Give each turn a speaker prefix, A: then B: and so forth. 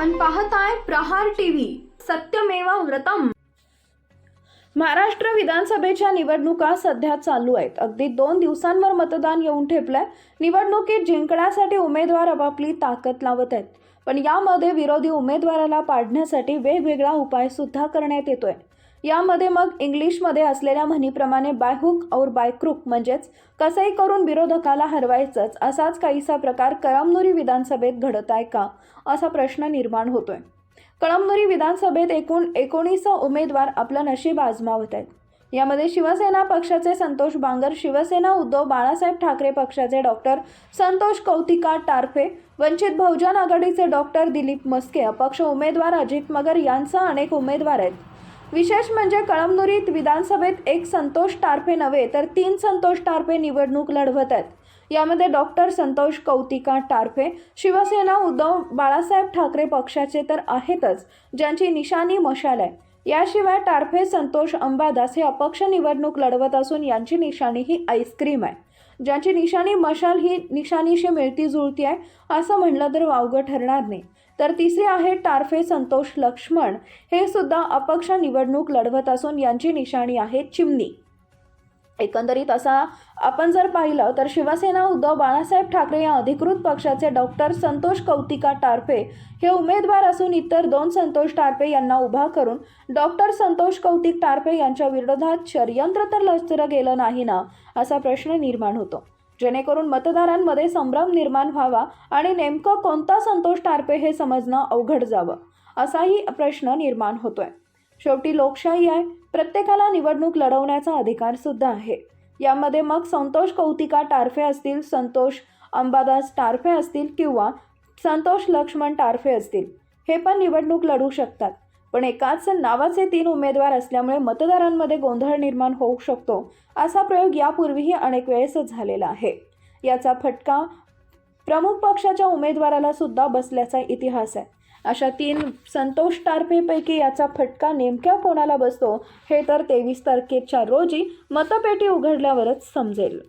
A: पाहताय प्रहार टीव्ही सत्यमेवा व्रतम. महाराष्ट्र विधानसभेच्या निवडणुका सध्या चालू आहेत. अगदी दोन दिवसांवर मतदान येऊन ठेपलंय. निवडणुकीत जिंकण्यासाठी उमेदवार आपापली ताकद लावत आहेत. पण यामध्ये विरोधी उमेदवाराला पाडण्यासाठी वेगवेगळा उपाय सुद्धा करण्यात येतोय. यामध्ये मग इंग्लिशमध्ये असलेल्या म्हणीप्रमाणे by hook or by crook म्हणजेच कसंही करून विरोधकाला हरवायचंच असाच काहीसा प्रकार कळमनुरी विधानसभेत घडत आहे का? असा प्रश्न निर्माण होतोय. कळमनुरी विधानसभेत एकूण एकोणीस उमेदवार आपलं नशीब आजमावत आहेत. यामध्ये शिवसेना पक्षाचे संतोष बांगर शिवसेना उद्धव बाळासाहेब ठाकरे पक्षाचे डॉक्टर संतोष कौतिका टारफे वंचित बहुजन आघाडीचे डॉक्टर दिलीप मस्के अपक्ष उमेदवार अजित मगर यांसह अनेक उमेदवार आहेत. विशेष म्हणजे कळमनुरीत विधानसभेत एक संतोष टारफे नव्हे तर तीन संतोष टारफे निवडणूक लढवत आहेत. यामध्ये डॉक्टर संतोष कौतिका टारफे शिवसेना उद्धव बाळासाहेब ठाकरे पक्षाचे तर आहेतच ज्यांची निशाणी मशाल आहे. याशिवाय टारफे संतोष अंबादास हे अपक्ष निवडणूक लढवत असून यांची निशाणी ही आईस्क्रीम आहे. ज्यांची निशाणी मशाल ही निशाणीशी मिळती जुळती आहे असं म्हणलं तर वावगं ठरणार नाही. तर तिसरे आहेत टारफे संतोष लक्ष्मण. हे सुद्धा अपक्ष निवडणूक लढवत असून यांची निशाणी आहे चिमणी. एकंदरीत असा आपण जर पाहिलं तर शिवसेना उद्धव बाळासाहेब ठाकरे या अधिकृत पक्षाचे डॉक्टर संतोष कौतिका टारफे हे उमेदवार असून इतर दोन संतोष टारफे यांना उभा करून डॉक्टर संतोष कौतिक टारफे यांच्या विरोधात षडयंत्र तर लचरं गेलं नाही ना असा प्रश्न निर्माण होतो. जेणेकरून मतदारांमध्ये संभ्रम निर्माण व्हावा आणि नेमकं कोणता संतोष टारपे हे समजणं अवघड जावं असाही प्रश्न निर्माण होतोय. शेवटी लोकशाही आहे. प्रत्येकाला निवडणूक लढवण्याचा अधिकार सुद्धा आहे. यामध्ये मग संतोष कौतिका टारफे असतील संतोष अंबादास टारफे असतील किंवा संतोष लक्ष्मण टारफे असतील हे पण निवडणूक लढू शकतात. पण एकाच नावाचे तीन उमेदवार असल्यामुळे मतदारांमध्ये गोंधळ निर्माण होऊ शकतो असा प्रयोग यापूर्वीही अनेक वेळेस झालेला आहे. याचा फटका प्रमुख पक्षाच्या उमेदवाराला सुद्धा बसल्याचा इतिहास आहे. अशा तीन संतोष टारफेपैकी याचा फटका नेमक्या कोणाला बसतो हे तर तेवीस तारखेच्या रोजी मतपेटी उघडल्यावरच समजेल.